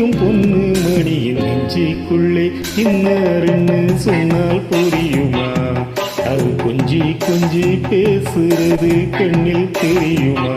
உன்னால் பொண்ணு மணியின் நெஞ்சிக்குள்ளே இன்னருன்னு சொன்னால் புரியுமா? அது கொஞ்சி கொஞ்சி பேசுறது கண்ணில் தெரியுமா?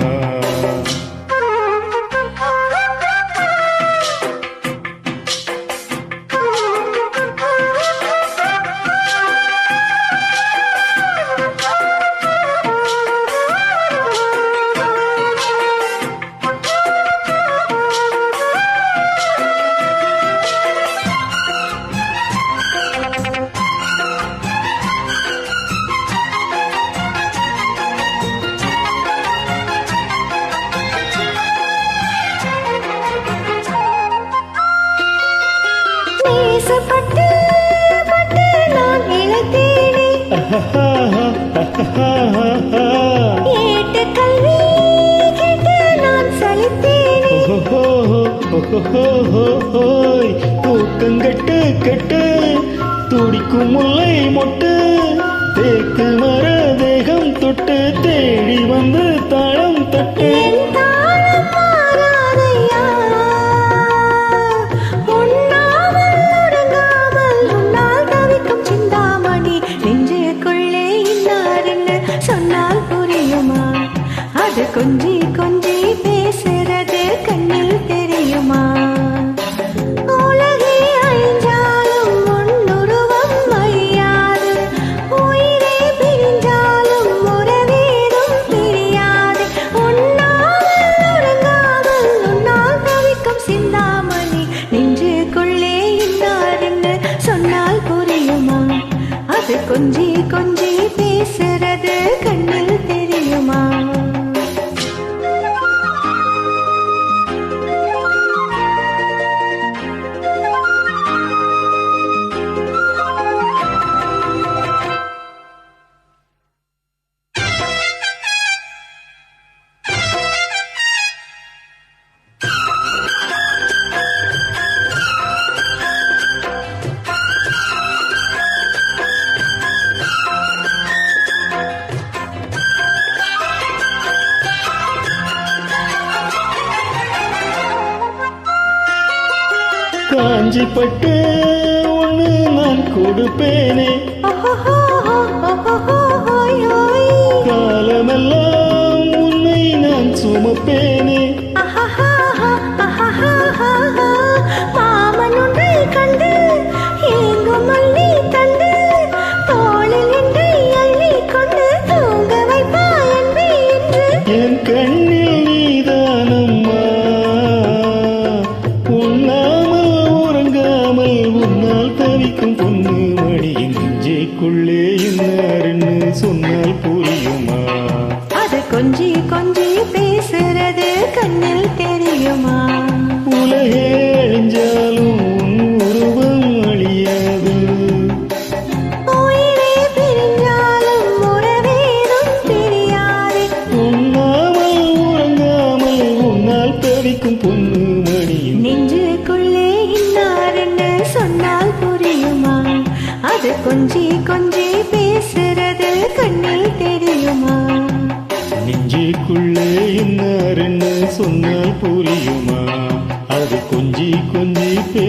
தூக்கங்கட்டு கட்டு துடிக்கும் முல்லை மொட்டு. தேக்கு மர தேகம் தொட்டு. தேடி வந்து தாளம் தட்டு. என் காஞ்சி பட்டு ஒண்ணு நான் கொடுப்பேனே. காலமெல்லாம் உன்னை நான் சுமப்பேன் இன்னாருன்னு சொன்னால் புரியுமா? அது கொஞ்சி கொஞ்சி பேசுறது கண்ணில் தெரியுமா? உலகே அழிஞ்சாலும் உருவம் அழியாது. உயிரே பிரிஞ்சாலும் உறவேதும் பிரியாது உண்ணாமல் உறங்காமல் உன்னால் தவிக்கும் பொண்ணு மணியின் நெஞ்சுக்குள்ளே இன்னாருன்னு சொன்னால் புரியுமா? அது கொஞ்சி கொஞ்சி புரியுமா? அது கொஞ்சி கொஞ்சி பே